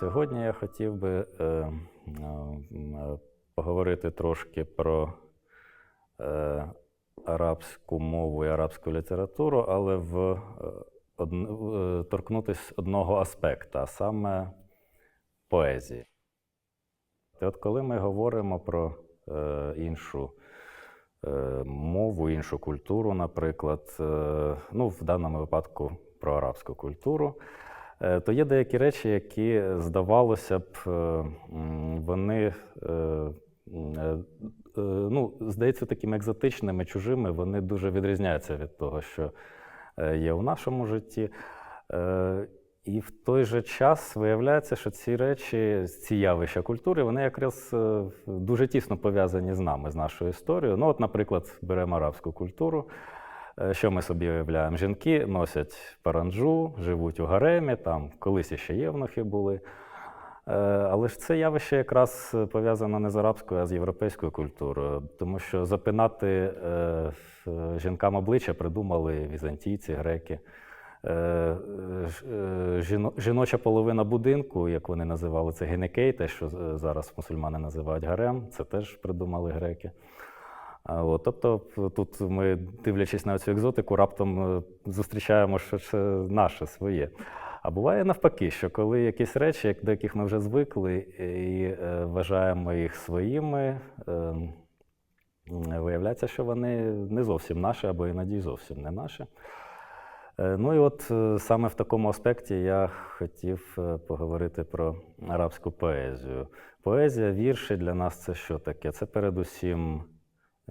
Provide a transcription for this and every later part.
Сьогодні я хотів би е, е, поговорити трошки про е, арабську мову і арабську літературу, але в, торкнутися одного аспекта, а саме поезії. І от коли ми говоримо про іншу мову, іншу культуру, наприклад, ну, в даному випадку про арабську культуру, то є деякі речі, які, здавалося б, е, вони. е, е, е, Ну, здається, такими екзотичними, чужими, вони дуже відрізняються від того, що е, є у нашому житті. Е, І в той же час виявляється, що ці речі, ці явища культури, вони якраз е, дуже тісно пов'язані з нами, з нашою історією. Ну, от, наприклад, беремо арабську культуру. Е, Що ми собі уявляємо? Жінки носять паранджу, живуть у гаремі, там колись іще євнухи були. Е, Але ж це явище якраз пов'язано не з арабською, а з європейською культурою, тому що запинати е, жінкам обличчя придумали візантійці, греки. Жіноча половина будинку, як вони називали це генекей, те, що зараз мусульмани називають гарем, це теж придумали греки. От, тобто тут ми, дивлячись на цю екзотику, раптом е, зустрічаємо, що це наше своє. А буває навпаки, що коли якісь речі, до яких ми вже звикли, і е, вважаємо їх своїми, е, виявляється, що вони не зовсім наші, або іноді зовсім не наші. Е, Ну і от саме в такому аспекті я хотів поговорити про арабську поезію. Поезія, вірші для нас це що таке? Це передусім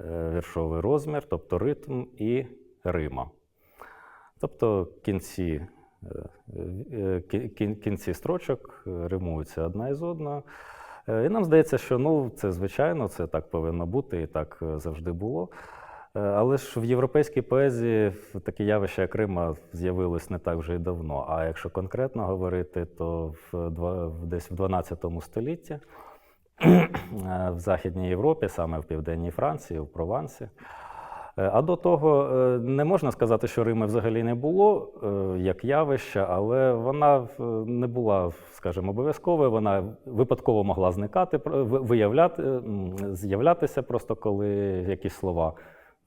віршовий розмір, тобто ритм і рима. Тобто кінці, е, е, кін- кінці строчок е, римуються одна із одною. Е, І нам здається, що ну, це звичайно, це так повинно бути і так е, завжди було. Е, Але ж в європейській поезії таке явище, як Рима, з'явилось не так вже й давно. А якщо конкретно говорити, то в, десь в 12 столітті е, в Західній Європі, саме в Південній Франції, в Провансі. Е, А до того е, не можна сказати, що Рими взагалі не було е, як явище, але вона е, не була, скажімо, обов'язковою. Вона випадково могла зникати, виявляти, з'являтися просто коли якісь слова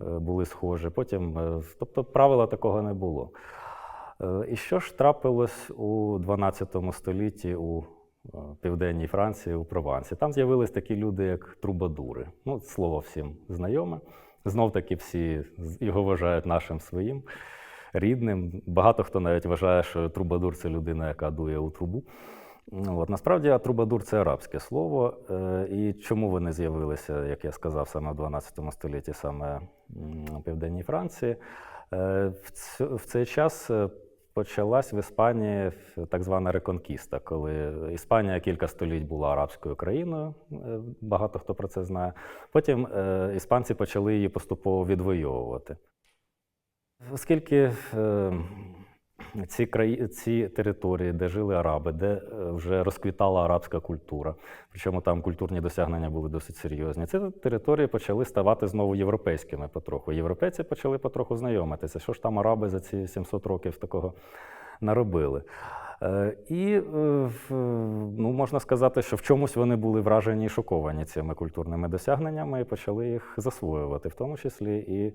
е, були схожі. Потім, е, тобто, правила такого не було. Е, І що ж трапилось у 12 столітті у е, південній Франції, у Провансі? Там з'явились такі люди, як трубадури. Ну, слово всім знайоме. Знов таки всі його вважають нашим своїм рідним. Багато хто навіть вважає, що трубадур це людина, яка дує у трубу. От, насправді, трубадур це арабське слово. Е, І чому вони з'явилися, як я сказав, саме в 12 столітті, саме у Південній Франції? Е, В цей час почалась в Іспанії так звана реконкіста, коли Іспанія кілька століть була арабською країною, е, багато хто про це знає. Потім е, іспанці почали її поступово відвоювати. Оскільки е, ці, краї... ці території, де жили араби, де е, вже розквітала арабська культура, причому там культурні досягнення були досить серйозні, ці території почали ставати знову європейськими потроху. Європейці почали потроху знайомитися, що ж там араби за ці 700 років такого наробили. Е, І е, ну, можна сказати, що в чомусь вони були вражені і шоковані цими культурними досягненнями і почали їх засвоювати, в тому числі і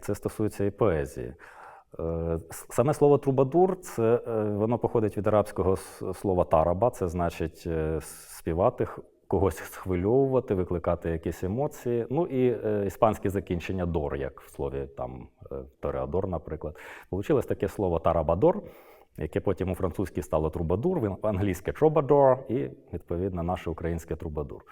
це стосується і поезії. Е, Саме слово трубадур, це е, воно походить від арабського слова тараба, це значить е, співати, когось схвильовувати, викликати якісь емоції. Ну і іспанське закінчення дор, як в слові там тореадор, наприклад. Получилось таке слово тарабадор, яке потім у французькій стало трубадур, в англійське тробадор і, відповідно, наше українське трубадур.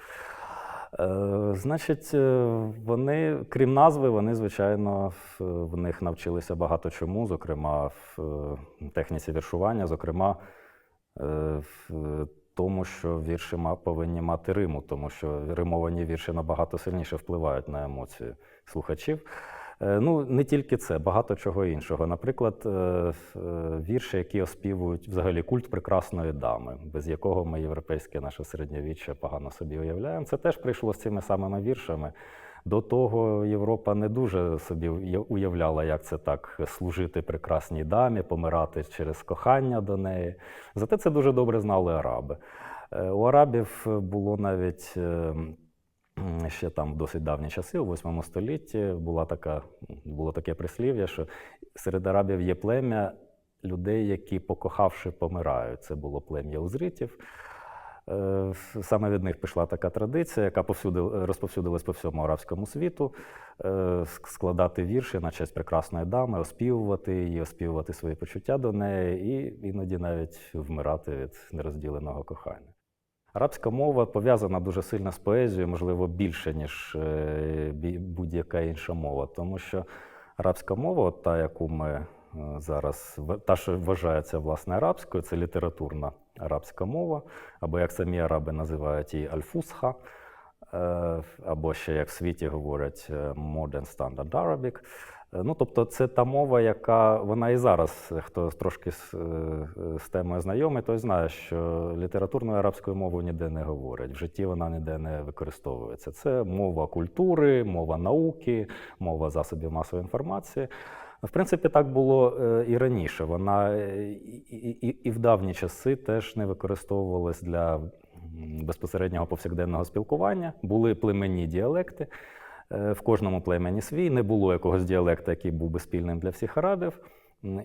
Е, Значить, е, вони, крім назви, вони, звичайно, в, них навчилися багато чому, зокрема в е, техніці віршування, зокрема в тому, що вірші повинні мати риму, тому що римовані вірші набагато сильніше впливають на емоції слухачів. Е, Ну, не тільки це, багато чого іншого. Наприклад, е, е, вірші, які оспівують взагалі культ прекрасної дами, без якого ми європейське наше середньовіччя погано собі уявляємо. Це теж прийшло з цими самими віршами. До того Європа не дуже собі уявляла, як це так служити прекрасній дамі, помирати через кохання до неї. Зате це дуже добре знали араби. У арабів було навіть е, м, ще там в досить давні часи, у 8 столітті, була така, було таке прислів'я, що серед арабів є плем'я людей, які, покохавши, помирають. Це було плем'я узритів. Е, Саме від них пішла така традиція, яка повсюди розповсюдилась по всьому арабському світу, е, складати вірші на честь прекрасної дами, оспівувати її, оспівувати свої почуття до неї і іноді навіть вмирати від нерозділеного кохання. Арабська мова пов'язана дуже сильно з поезією, можливо, більше, ніж е, будь-яка інша мова, тому що арабська мова, та, яку ми е, зараз, та, що вважається власне арабською, це літературна арабська мова, або як самі араби називають її альфусха, е, або ще як в світі говорять Modern Standard Arabic. Е, Ну, тобто, це та мова, яка вона і зараз, хто трошки з, е, з темою знайомий, той знає, що літературною арабською мовою ніде не говорять. В житті вона ніде не використовується. Це мова культури, мова науки, мова засобів масової інформації. В принципі, так було е, і раніше. Вона е, і, і, і в давні часи теж не використовувалась для безпосереднього повсякденного спілкування. Були племенні діалекти. Е, В кожному племені свій не було якогось діалекта, який був би спільним для всіх арабів.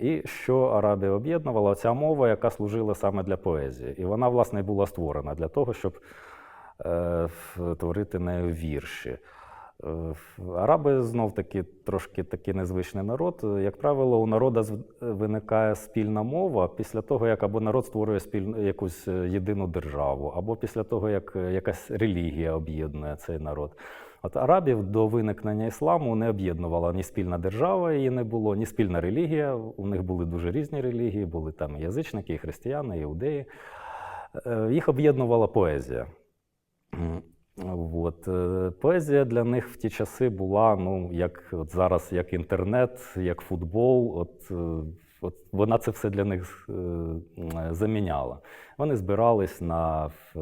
І що арабів об'єднувала ця мова, яка служила саме для поезії. І вона, власне, була створена для того, щоб е, творити нею вірші. Е, Араби знов таки трошки такий незвичний народ. Як правило, у народа виникає спільна мова після того, як або народ створює спільну якусь єдину державу, або після того, як якась релігія об'єднує цей народ. От арабів до виникнення ісламу не об'єднувала ні спільна держава, її не було, ні спільна релігія. У них були дуже різні релігії, були там і язичники, і християни, і іудеї. Е, Їх об'єднувала поезія. От. е, Поезія для них в ті часи була, ну, як от зараз, як інтернет, як футбол. От, е, от вона це все для них заміняла. Вони збирались на, е,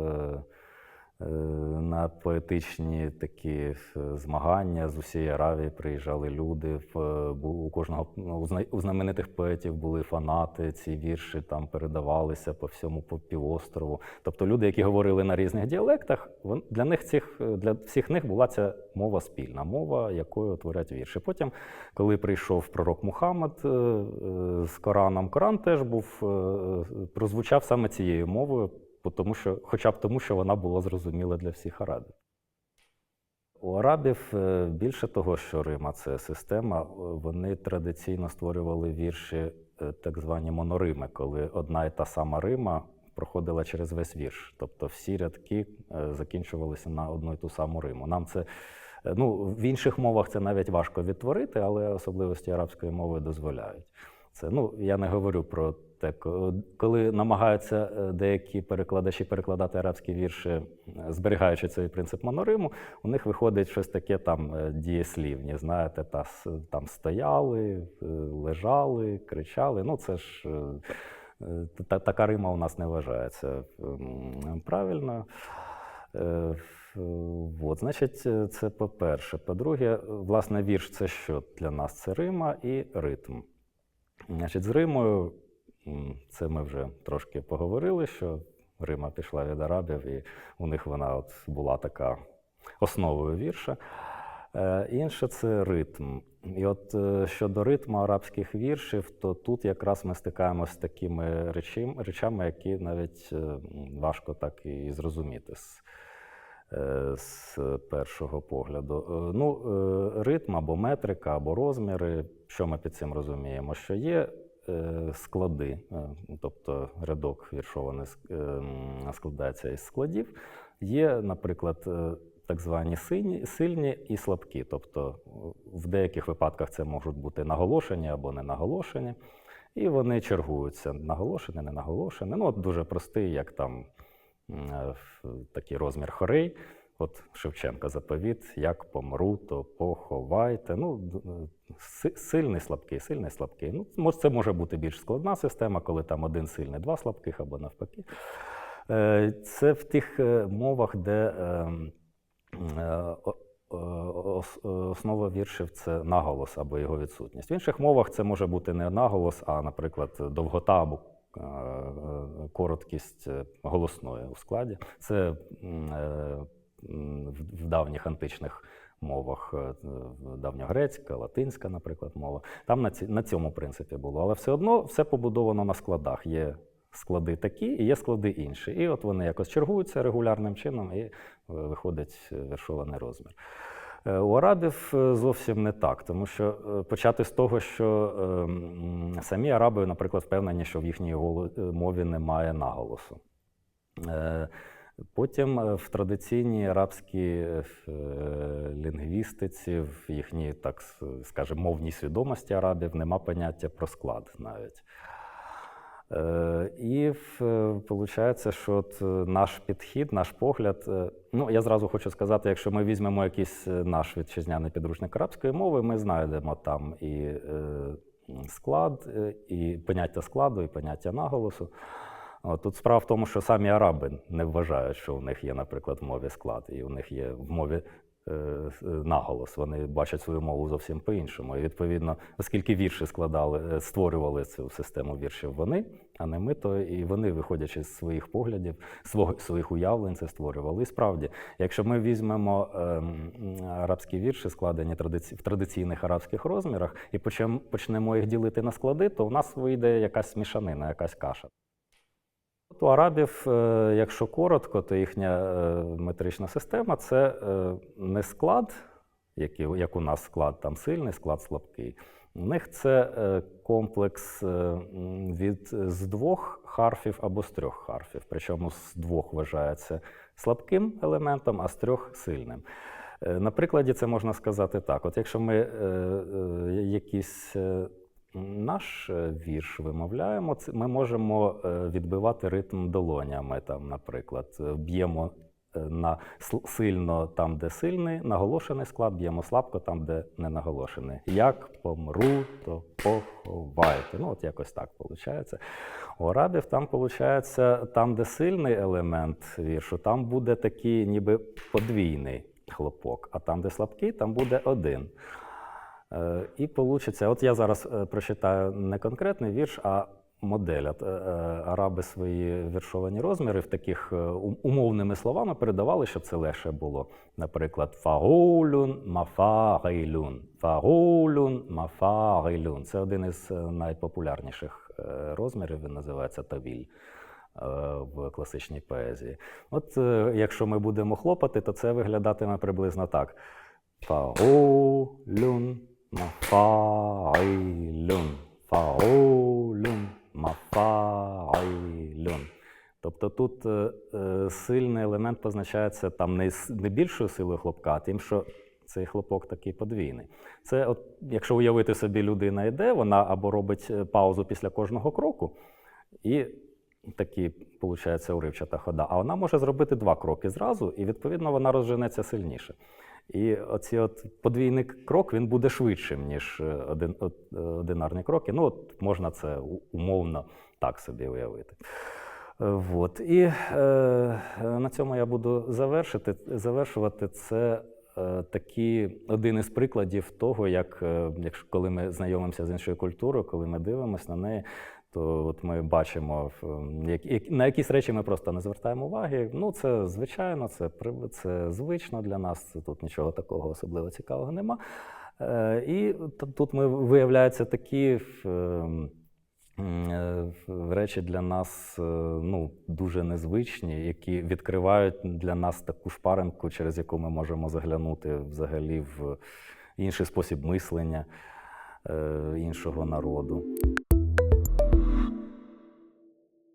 на поетичні такі е, змагання з усієї Аравії приїжджали люди. Е, у кожного ну, у знаменитих поетів були фанати. Ці вірші там передавалися по всьому по півострову. Тобто люди, які говорили на різних діалектах, для них цих для всіх них була ця мова спільна, мова, якою творять вірші. Потім, коли прийшов пророк Мухаммад е, е, з Кораном, Коран теж був е, е, прозвучав саме цією мовою, тому що, хоча б тому, що вона була зрозуміла для всіх арабів. У арабів е, більше того, що Рима це система, е, вони традиційно створювали вірші, е, так звані монорими, коли одна і та сама Рима проходила через весь вірш. Тобто всі рядки закінчувалися на одну і ту саму Риму. Нам це ну, в інших мовах це навіть важко відтворити, але особливості арабської мови дозволяють. Це ну я не говорю про те, ко- коли намагаються е, деякі перекладачі перекладати арабські вірші, е, зберігаючи цей принцип монориму, у них виходить щось таке там е, дієслівні. Знаєте, та там стояли, е, лежали, кричали. Ну це ж е, е, та, така рима у нас не вважається. Е, ф- От, значить, е, це по-перше. По-друге, е, власне, вірш це що для нас? Це рима і ритм. Значить, з Римою, це ми вже трошки поговорили, що Рима пішла від арабів, і у них вона от була така основою вірша. Е, Інше це ритм. І от е, щодо ритму арабських віршів, то тут якраз ми стикаємося з такими речами, які навіть е, важко так і зрозуміти з, з першого погляду. Ну, ритм або метрика, або розміри. Що ми під цим розуміємо? Що є склади, е, тобто рядок віршований е, складається із складів. Є, наприклад, е, так звані сині, сильні і слабкі. Тобто в деяких випадках це можуть бути наголошені або не наголошені. І вони чергуються наголошені, не наголошені. Ну, от дуже простий, як там е, такий розмір хорей. От Шевченка заповіт, як помру, то поховайте. Ну, е, си- сильний, слабкий, сильний, слабкий. Ну, це може бути більш складна система, коли там один сильний, два слабких або навпаки. Е, Це в тих е, мовах, де ем, основа віршів це наголос або його відсутність. В інших мовах це може бути не наголос, а, наприклад, довгота або короткість голосної у складі. Це в давніх античних мовах, е, давньогрецька, латинська, наприклад, мова. Там на, цьому принципі було. Але все одно все побудовано на складах. Є склади такі і є склади інші. І от вони якось чергуються регулярним чином, і е, виходить е, віршований розмір. У арабів зовсім не так, тому що почати з того, що самі араби, наприклад, впевнені, що в їхній мові немає наголосу. Потім е, в традиційній арабській е, лінгвістиці, в їхній, так скажемо, мовній свідомості арабів нема поняття про склад навіть. Е, І виходить, що от наш підхід, наш погляд. Ну, я зразу хочу сказати, якщо ми візьмемо якийсь наш вітчизняний підручник арабської мови, ми знайдемо там і склад, і поняття складу, і поняття наголосу. Тут справа в тому, що самі араби не вважають, що у них є, наприклад, в мові склад, і у них є в мові е, е, наголос. Вони бачать свою мову зовсім по-іншому. І відповідно, оскільки вірші складали, е, створювали цю систему віршів вони, а не ми, то і вони, виходячи з своїх поглядів, своїх уявлень, це створювали. І справді, якщо ми візьмемо ем, арабські вірші, складені в традиційних арабських розмірах, і почнемо їх ділити на склади, то у нас вийде якась смішанина, якась каша. У арабів, е, якщо коротко, то їхня е, метрична система це е, не склад, як у нас склад там сильний, склад слабкий. У них це комплекс від з двох харфів або з трьох харфів. Причому з двох вважається слабким елементом, а з трьох сильним. На прикладі це можна сказати так: от якщо ми якісь наш е, вірш вимовляємо, ми можемо е, відбивати ритм долонями. Там, наприклад, Е, б'ємо на сильно там, де сильний, наголошений склад, б'ємо слабко там, де не наголошений. Як помру, то поховайте. Ну, от якось так виходить. У арабів там виходить, там, де сильний елемент віршу, там буде такий ніби подвійний хлопок, а там, де слабкий, там буде один. Е, І вийде, от я зараз е, прочитаю не конкретний вірш, а модель. Е, Араби свої віршовані розміри в таких умовними словами передавали, щоб це легше було. Наприклад, фагулюн мафагайлюн. Фагулюн мафагайлюн. Це один із найпопулярніших розмірів. Він називається тавіль в класичній поезії. От якщо ми будемо хлопати, то це виглядатиме приблизно так. Фаолюн, мафайлюн, фаолюн, мафайлюн. Тобто тут е, е, сильний елемент позначається там не, не більшою силою хлопка, а тим, що цей хлопок такий подвійний. Це, от, якщо уявити собі, людина йде, вона або робить е, паузу після кожного кроку, і такі, виходить, уривчата хода. А вона може зробити два кроки зразу, і відповідно вона розженеться сильніше. І оці от подвійний крок він буде швидшим, ніж е, один, е, одинарні кроки. Ну, от можна це умовно так собі уявити. Е, Вот. І е, на цьому я буду завершити. завершувати. Це е, такі, один із прикладів того, як е, коли ми знайомимося з іншою культурою, коли ми дивимося на неї, то от ми бачимо, як, як- на якісь речі ми просто не звертаємо уваги. Ну, це звичайно, це, це звично для нас. Тут нічого такого особливо цікавого нема. Е, і тут ми виявляються такі. е, е, речі для нас е, ну, дуже незвичні, які відкривають для нас таку шпаринку, через яку ми можемо заглянути взагалі в інший спосіб мислення іншого народу.